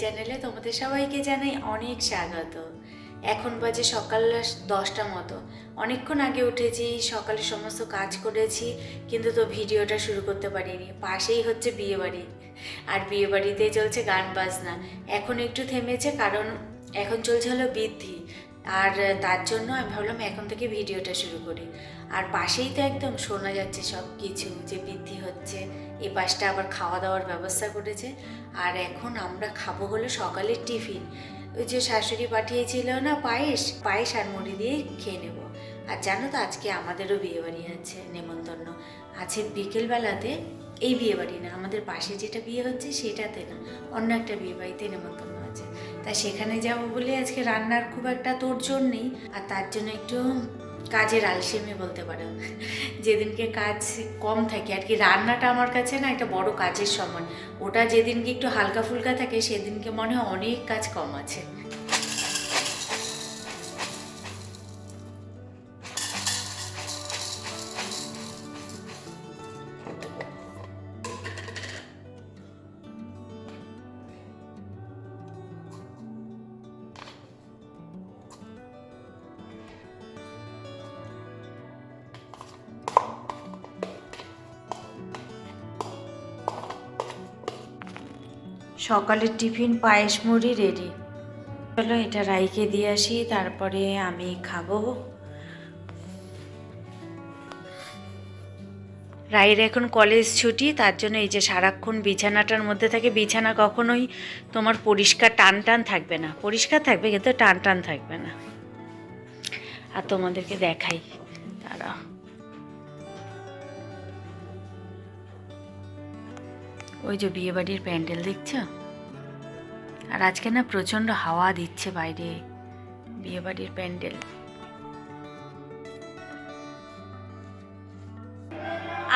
চ্যানেলে তোমাদের সবাইকে জানাই অনেক স্বাগত। এখন বাজে সকাল দশটা মতো। অনেকক্ষণ আগে উঠেছি সকালে সমস্ত কাজ করেছি, কিন্তু তো ভিডিওটা শুরু করতে পারিনি। পাশেই হচ্ছে বিয়েবাড়ি। আর বিয়েবাড়িতে চলছে গান বাজনা। এখন একটু থেমেছে, কারণ এখন চলছে হলো বৃদ্ধি। আর তার জন্য আমি ভাবলাম এখন থেকে ভিডিওটা শুরু করি। আর পাশেই তো একদম শোনা যাচ্ছে সব কিছু যে বৃদ্ধি হচ্ছে, এ পাশটা আবার খাওয়া দাওয়ার ব্যবস্থা করেছে। আর এখন আমরা খাব হলো সকালের টিফিন। ওই যে শাশুড়ি পাঠিয়েছিল না পায়েস পায়েস আর মুড়ি দিয়ে খেয়ে নেব। আর জানো তো আজকে আমাদেরও বিয়ে বাড়ি আছে, নেমন্তন্ন। আছে বিকেলবেলাতে এই বিয়ে বাড়ি না, আমাদের পাশে যেটা বিয়ে হচ্ছে সেটাতে না, অন্য একটা বিয়ে বাড়িতে নেমন্তন্ন আছে। তা সেখানে যাব বলে আজকে রান্নার খুব একটা তোর তোড়জোড় নেই, আর তার জন্য একটু কাজের আলসেমি বলতে পারো। যেদিনকে কাজ কম থাকে, আর কি রান্নাটা আমার কাছে না একটা বড় কাজের সমান। ওটা যেদিনকে একটু হালকা ফুলকা থাকে, সেদিনকে মনে হয় অনেক কাজ কম আছে। সকালের টিফিন পায়েস মুড়ি রেডি চলো এটা রাইকে দিয়ে আসি, তারপরে আমি খাব। রায়ের এখন কলেজ ছুটি, তার জন্য এই যে সারাক্ষণ বিছানাটার মধ্যে থাকে, বিছানা কখনোই তোমার পরিষ্কার টান টান থাকবে না। পরিষ্কার থাকবে কিন্তু টান টান থাকবে না। আর তোমাদেরকে দেখাই। তারা ওই যে বিয়ে বাড়ির প্যান্ডেল দেখছ? আর আজকে না প্রচণ্ড হাওয়া দিচ্ছে বাইরে বিয়ে বাড়ির প্যান্ডেল।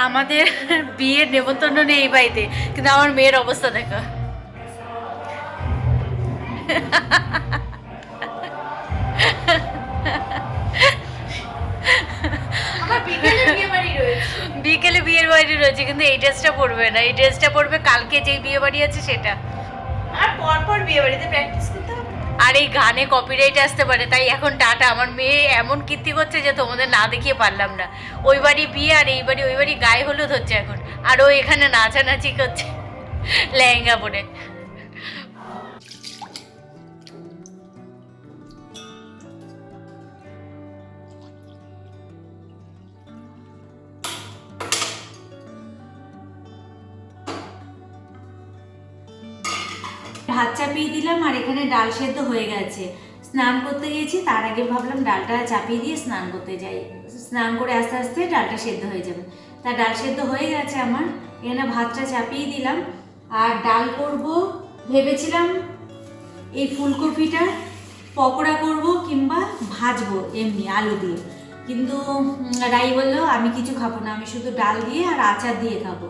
আমাদের বিয়ের নেমন্তন্ন নেই এই বাড়িতে, কিন্তু আমার মেয়ের অবস্থা দেখো। বিকেলে বিয়ের বাড়ি রয়েছে কিন্তু এই ড্রেসটা পরবে না। এই ড্রেসটা পরবে কালকে যেই বিয়ে বাড়ি আছে সেটা। আর পর পর বিয়ে বাড়িতে প্র্যাকটিস করতে হবে। আর এই গানে কপিরাইট আসতে পারে তাই এখন টাটা। আমার মেয়ে এমন কীর্তি করছে যে তোমাদের না দেখিয়ে পারলাম না। ওই বাড়ি বিয়ে আর এই বাড়ি ওই বাড়ি গায়ে হলুদ হচ্ছে এখন। আর ও এখানে নাচানাচি করছে লেহেঙ্গা পরে। ভাত চাপিয়ে দিলাম আর এখানে ডাল সেদ্ধ হয়ে গেছে। স্নান করতে গেছি তার আগে ভাবলাম ডালটা চাপিয়ে দিয়ে স্নান করতে যাই। স্নান করে আস্তে আস্তে ডালটা সেদ্ধ হয়ে যাবে। তা ডাল সেদ্ধ হয়ে গেছে আমার, এখানে ভাতটা চাপিয়ে দিলাম। আর ডাল করব, ভেবেছিলাম এই ফুলকপিটা পকোড়া করব কিংবা ভাজবো এমনি আলু দিয়ে। কিন্তু রাই বলল, আমি কিছু খাব না, আমি শুধু ডাল দিয়ে আর আচার দিয়ে খাব।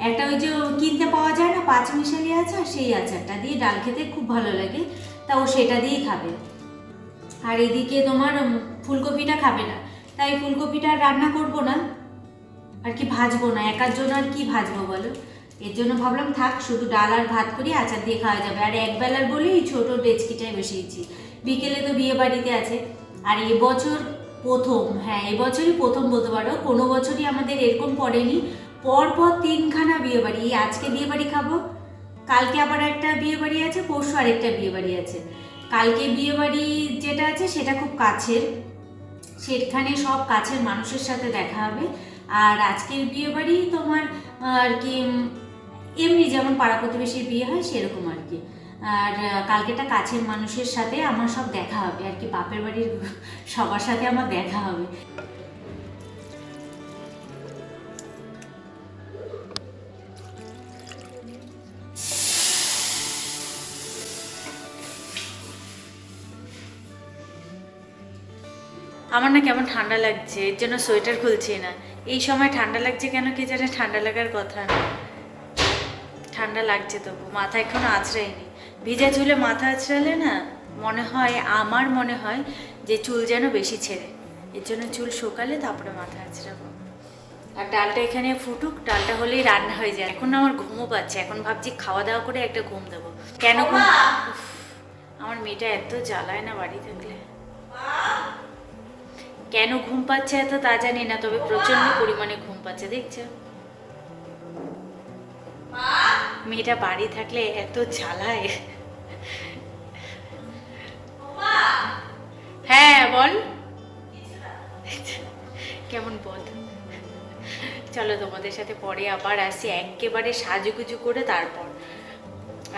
একটা ওই যে কিনতে পাওয়া যায় না, পাঁচ মিশালি আচার সেই আচারটা দিয়ে ডাল খেতে খুব ভালো লাগে। তা ও সেটা দিয়েই খাবে। আর এদিকে তোমার ফুলকপিটা খাবে না। তাই ফুলকপিটা রান্না করব না। আর কি ভাজবো না, একার জন্য আর কি ভাজবো বলো? এর জন্য ভাবলাম থাক, শুধু ডাল আর ভাত করি, আচার দিয়ে খাওয়া যাবে। আর একবেলার বলে এই ছোটো ডেচকিটাই বসিয়েছি। বিকেলে তো বিয়ে বাড়িতে আছে। আর এবছর প্রথম হ্যাঁ এবছরই প্রথম বলতে পারো। কোনো বছরই আমাদের এরকম পড়েনি। পরপর তিনখানা বিয়ে বাড়ি। এই আজকে বিয়ে বাড়ি খাব, কালকে আবার একটা বিয়ে বাড়ি আছে, পরশু আরেকটা বিয়ে বাড়ি আছে। কালকে বিয়ে বাড়ি যেটা আছে সেটা খুব কাছের। সেখানে সব কাছের মানুষের সাথে দেখা হবে। আর আজকের বিয়ে বাড়ি তোমার, আর কি এমনি যেমন পাড়া প্রতিবেশীর বিয়ে হয় সেরকম আর কি। আর কালকেটা কাছের মানুষের সাথে আমার সব দেখা হবে। আর কি বাপের বাড়ির সবার সাথে আমার দেখা হবে। আমার না কেমন ঠান্ডা লাগছে এর জন্য সোয়েটার খুলছি না। এই সময় ঠান্ডা লাগছে কেন কি জানে ঠান্ডা লাগার কথা না। ঠান্ডা লাগছে তবু মাথা এখনও আঁচড়াইনি ভিজা চুলে মাথা আছড়ালে না মনে হয় আমার মনে হয় যে চুল যেন বেশি ছেড়ে। এর জন্য চুল শুকালে তারপরে মাথা আছড়াবো আর ডালটা এখানে ফুটুক ডালটা হলেই রান্না হয়ে যায়। এখন আমার ঘুমও পাচ্ছে এখন ভাবছি খাওয়া দাওয়া করে একটা ঘুম দেবো। কেন ঘুম? আমার মেয়েটা এত জ্বালায় না বাড়ি থাকলে। কেন ঘুম পাচ্ছে এত তা জানি না, তবে প্রচণ্ড পরিমাণে ঘুম পাচ্ছে, দেখছ? মেয়েটা বাড়ি থাকলে এত জ্বালায়। হ্যাঁ বল। কেমন বল? চলো তোমাদের সাথে পরে আবার আসি, একেবারে সাজুগুজু করে তারপর।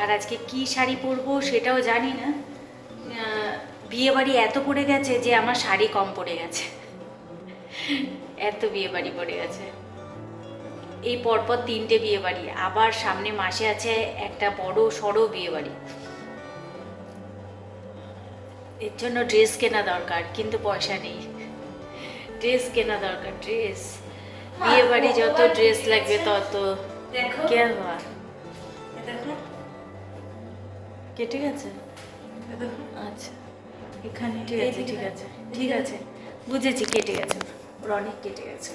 আর আজকে কি শাড়ি পরবো সেটাও জানি না। বিয়ে বাড়ি এত পড়ে গেছে যে আমার শাড়ি কম পড়ে গেছে। এত বিয়ে বাড়ি পড়ে গেছে। এই পরপর তিনটে বিয়ে বাড়ি আবার সামনে মাসে আছে একটা বড় সড়ো বিয়ে বাড়ি এর জন্য ড্রেস কেনা দরকার কিন্তু পয়সা নেই। ড্রেস কেনা দরকার ড্রেস বিয়ে বাড়ি যত ড্রেস লাগবে তত। দেখো। কে হওয়া কেটে গেছে দেখো। এখানে। ঠিক আছে ঠিক আছে। ঠিক আছে। বুঝেছি কেটে গেছে। ওর অনেক কেটে গেছে।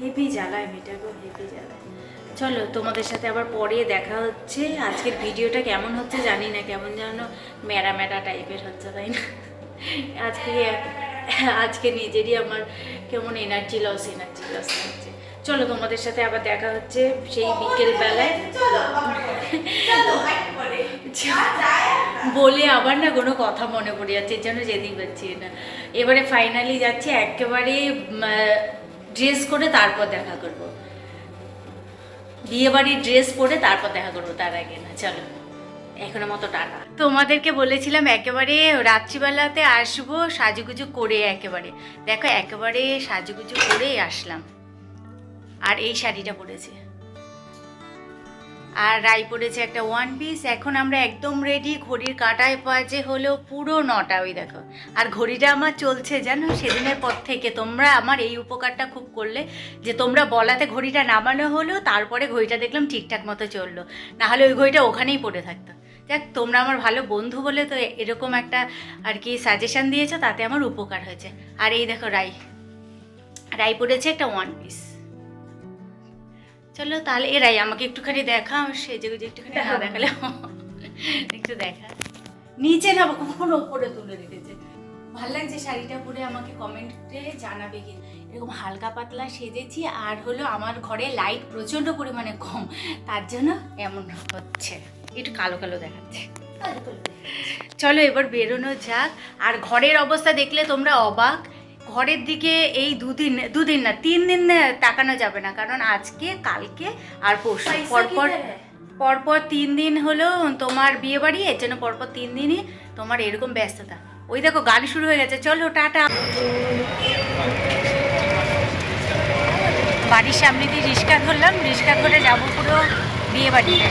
হেভি জ্বালায় মেয়েটা গো হেভি জ্বালায়। চলো তোমাদের সাথে আবার পরে দেখা হচ্ছে। আজকের ভিডিওটা কেমন হচ্ছে জানি না কেমন যেন ম্যাড়া ম্যাড়া টাইপের হচ্ছে তাই না? আজকে আজকে নিজেরই আমার কেমন এনার্জি লস এনার্জি লস হচ্ছে। চলো তোমাদের সাথে আবার দেখা হচ্ছে সেই বিকেল বেলায় চলো বাবা চলো হাইট করে যা যায় বলে আবার না কোনো কথা মনে পড়ে যাচ্ছে এর জন্য যেতেই পারছি না। এবারে ফাইনালি যাচ্ছি একেবারে ড্রেস করে তারপর দেখা করব। বিয়ে বাড়ির ড্রেস পরে তারপর দেখা করব তার আগে না চলো। এখনও মতো টাটা তোমাদেরকে বলেছিলাম একেবারে রাত্রিবেলাতে আসব সাজুগুজু করে একেবারে। দেখো একেবারে সাজুগুজু করেই আসলাম। আর এই শাড়িটা পরেছি। আর রাই পড়েছে একটা ওয়ান পিস এখন আমরা একদম রেডি ঘড়ির কাটায় বাজে হলো পুরো নটা, ওই দেখো। আর ঘড়িটা আমার চলছে, জানো? সেদিনের পর থেকে তোমরা আমার এই উপকারটা খুব করলে, যে তোমরা বলাতে ঘড়িটা নামানো হলো, তারপরে ঘড়িটা দেখলাম ঠিকঠাক মতো চলল। নাহলে ওই ঘড়িটা ওখানেই পড়ে থাকতো। দেখ তোমরা আমার ভালো বন্ধু বলে তো এরকম একটা আর কি সাজেশন দিয়েছ, তাতে আমার উপকার হয়েছে। আর এই দেখো রাই রাই পড়েছে একটা ওয়ান পিস চলো তাহলে এরাই আমাকে একটুখানি দেখা সেজে গুজে একটুখানি না দেখালে একটু দেখা। নিচে না কখনো ওপরে তুলে রেখেছে ভালো লাগছে শাড়িটা পরে আমাকে কমেন্টে জানাবে কি এরকম হালকা পাতলা সেজেছি আর হলো আমার ঘরে লাইট প্রচণ্ড পরিমাণে কম। তার জন্য এমন হচ্ছে। একটু কালো কালো দেখাচ্ছে। চলো এবার বেরোনো যাক। আর ঘরের অবস্থা দেখলে তোমরা অবাক। ঘরের দিকে এই দুদিন দুদিন না তিন দিন তাকানো যাবে না। কারণ আজকে কালকে আর পরশু পরপর পরপর তিন দিন হলো তোমার বিয়ে বাড়ি এর জন্য পরপর তিন দিনই তোমার এরকম ব্যস্ততা। ওই দেখো গান শুরু হয়ে গেছে। চলো টাটা। বাড়ির সামনে দিয়ে রিক্সা ধরলাম। রিক্সা করে যাব পুরো বিয়ে বাড়িতে।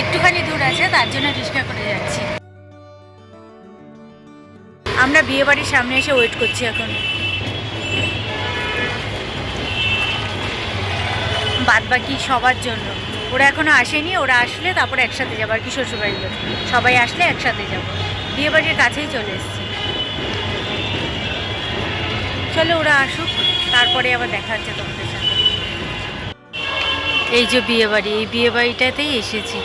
একটুখানি দূর আছে তার জন্য রিক্সা করে যাচ্ছি। আমরা বিয়ে বাড়ির সামনে এসে ওয়েট করছি এখন। বাদ বাকি সবার জন্য। ওরা এখনও আসেনি, ওরা আসলে তারপর একসাথে যাব। আর কি শ্বশুরবাড়ি সবাই আসলে একসাথে যাব। বিয়ে বাড়ির কাছেই চলে এসেছি। চলো ওরা আসুক, তারপরে আবার দেখা হচ্ছে তোমাদের সাথে। এই যে বিয়ে বাড়ি, এই বিয়ে বাড়িটাতেই এসেছি।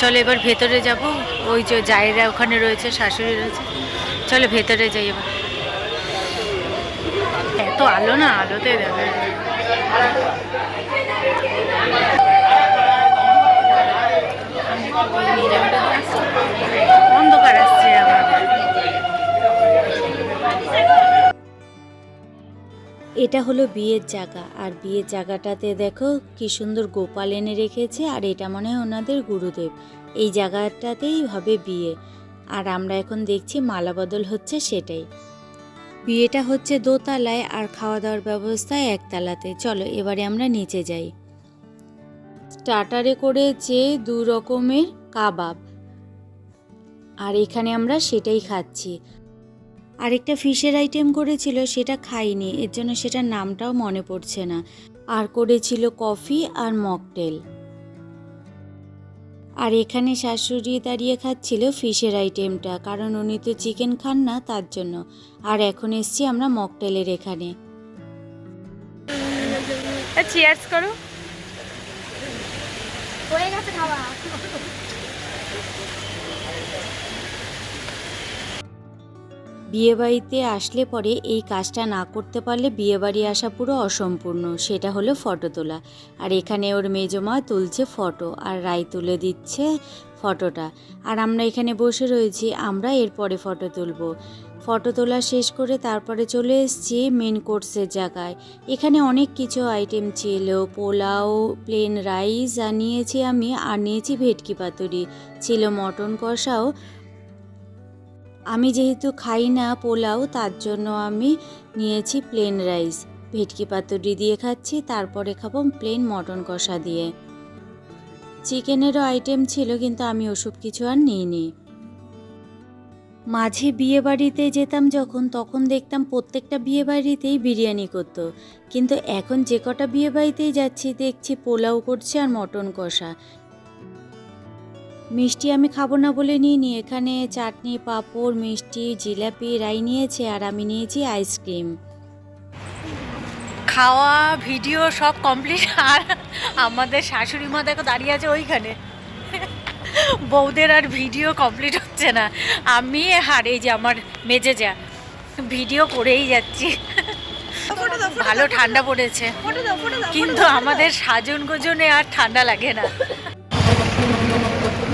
চলো এবার ভেতরে যাব। ওই যে জায়েরা ওখানে রয়েছে, শাশুড়ি রয়েছে। চলো ভেতরে যাই এবার। এত আলো না, আলোতে দেখা অন্ধকার আসছে এটা হলো বিয়ের জায়গা, আর বিয়ের জায়গাটাতে দেখো কি সুন্দর গোপাল এনে রেখেছে, আর এটা মনে হয় ওনাদের গুরুদেব। এই জায়গাটাতেই হবে বিয়ে। আর আমরা এখন দেখছি মালা বদল হচ্ছে সেটাই। বিয়েটা হচ্ছে দোতলায় আর খাওয়া দাওয়ার ব্যবস্থা একতলাতে। চলো, এবারে আমরা নিচে যাই। স্টার্টারে করেছে দু রকমের কাবাব। আর এখানে আমরা সেটাই খাচ্ছি। আরেকটা ফিশের আইটেম করেছিল, সেটা খাইনি। এর জন্য সেটার নামটাও মনে পড়ছে না। আর করেছিল কফি আর মকটেল। আর এখানে শাশুড়ি দাঁড়িয়ে খাচ্ছিল ফিশের আইটেমটা কারণ উনি তো চিকেন খান না তার জন্য। আর এখন এসছি আমরা মকটেলের এখানে। চিয়ার্স করো। হয়ে গেছে খাওয়া। বিয়েবাড়িতে আসলে পরে এই কাজটা না করতে পারলে বিয়েবাড়ি আসা পুরো অসম্পূর্ণ, সেটা হলো ফটো তোলা। আর এখানে ওর মেজমা তুলছে ফটো আর রায় তুলে দিচ্ছে ফটোটা। আর আমরা এখানে বসে রয়েছি, আমরা এরপরে ফটো তুলবো। ফটো তোলা শেষ করে তারপরে চলে এসেছি মেন কোর্সের জায়গায়। এখানে অনেক কিছু আইটেম ছিল, পোলাও প্লেন রাইস আর নিয়েছি আমি, আর নিয়েছি ভেটকি পাতুরি। ছিল মটন কষাও আমি যেহেতু খাই না পোলাও, তার জন্য আমি নিয়েছি প্লেন রাইস ভেটকি পাতুরি দিয়ে খাচ্ছি, তারপরে খাব প্লেন মটন কষা দিয়ে। চিকেনেরও আইটেম ছিল, কিন্তু আমি ওসব কিছু আর নিইনি। মাঝে বিয়ে বাড়িতে যেতাম যখন, তখন দেখতাম প্রত্যেকটা বিয়ে বাড়িতেই বিরিয়ানি করতো। কিন্তু এখন যে কটা বিয়ে বাড়িতেই যাচ্ছি, দেখছি পোলাও করছে আর মটন কষা। মিষ্টি আমি খাব না বলে নিইনি। এখানে চাটনি, পাঁপড়, মিষ্টি, জিলাপি রাই নিয়েছে আর আমি নিয়েছি আইসক্রিম। খাওয়া, ভিডিও সব কমপ্লিট। আর আমাদের শাশুড়ি মা দেখো দাঁড়িয়ে আছে ওইখানে। বৌদের আর ভিডিও কমপ্লিট হচ্ছে না। আমি আর এই যে আমার মেজে যা ভিডিও করেই যাচ্ছি। ভালো ঠান্ডা পড়েছে। কিন্তু আমাদের সাজন গোজনে আর ঠান্ডা লাগে না।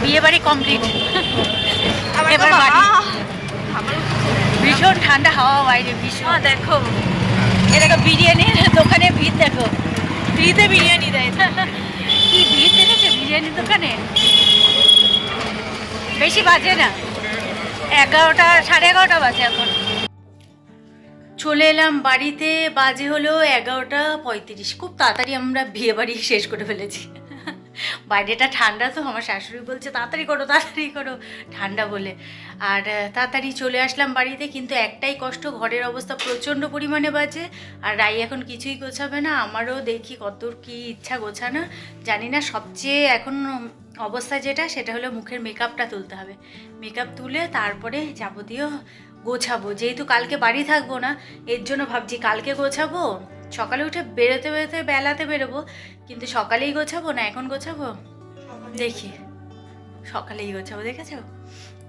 বিয়ে বাড়ি কমপ্লিট এবার বাড়ি। ভীষণ ঠান্ডা হাওয়া বাইরে ভীষণ। দেখো। এ দেখো বিরিয়ানির দোকানে ভিড় দেখো। ফ্রিতে বিরিয়ানি দেয়। কি ভিড় দেখেছে বিরিয়ানির দোকানে? বেশি বাজে না। এগারোটা সাড়ে এগারোটা বাজে এখন। চলে এলাম বাড়িতে বাজে হলো এগারোটা পঁয়ত্রিশ। খুব তাড়াতাড়ি আমরা বিয়ে বাড়ি শেষ করে ফেলেছি। বাইরেটা ঠান্ডা, তো আমার শাশুড়ি বলছে, তাড়াতাড়ি করো তাড়াতাড়ি করো। ঠান্ডা বলে। আর তাড়াতাড়ি চলে আসলাম বাড়িতে, কিন্তু একটাই কষ্ট, ঘরের অবস্থা প্রচণ্ড পরিমাণে বাজে। আর রাই এখন কিছুই গোছাবে না, আমারও দেখি কত কি ইচ্ছা গোছানো জানি না, সবচেয়ে এখন অবস্থা যেটা, সেটা হলো মুখের মেকআপটা তুলতে হবে। মেকআপ তুলে তারপরে যাবতীয় গোছাবো। যেহেতু কালকে বাড়ি থাকব না, এর জন্য ভাবছি কালকে গোছাবো। সকালে উঠে বেরোতে বেরোতে বেলাতে বেরোবো কিন্তু সকালেই গোছাবো না? এখন গোছাবো? দেখি। সকালেই গোছাবো দেখেছ?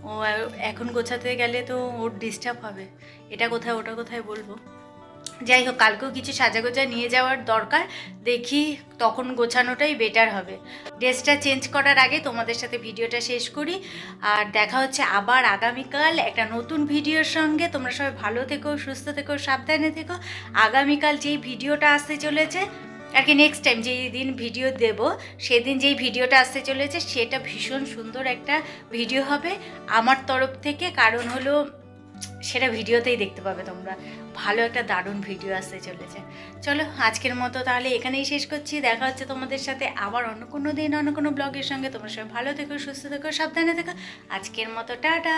ও এখন গোছাতে গেলে তো ওর ডিস্টার্ব হবে। এটা কোথায় ওটা কোথায় বলব? যাই হোক, কালকেও কিছু সাজা গোজা নিয়ে যাওয়ার দরকার। দেখি তখন গোছানোটাই বেটার হবে। ড্রেসটা চেঞ্জ করার আগে তোমাদের সাথে ভিডিওটা শেষ করি। আর দেখা হচ্ছে আবার আগামীকাল একটা নতুন ভিডিওর সঙ্গে। তোমরা সবাই ভালো থেকো, সুস্থ থেকো, সাবধানে থেকো। আগামীকাল যেই ভিডিওটা আসতে চলেছে, আর কি নেক্সট টাইম যেই দিন ভিডিও দেব, সেদিন যেই ভিডিওটা আসতে চলেছে, সেটা ভীষণ সুন্দর একটা ভিডিও হবে। আমার তরফ থেকে কারণ হলো সেটা ভিডিওতেই দেখতে পাবে তোমরা। ভালো একটা দারুণ ভিডিও আসতে চলেছে। চলো, আজকের মতো তাহলে এখানেই শেষ করছি। দেখা হচ্ছে তোমাদের সাথে আবার অন্য কোনো দিন, অন্য কোনো ব্লগের সঙ্গে। তোমার সবাই ভালো থেকো, সুস্থ থেকো, সাবধানে থেকো। আজকের মতো, টাটা!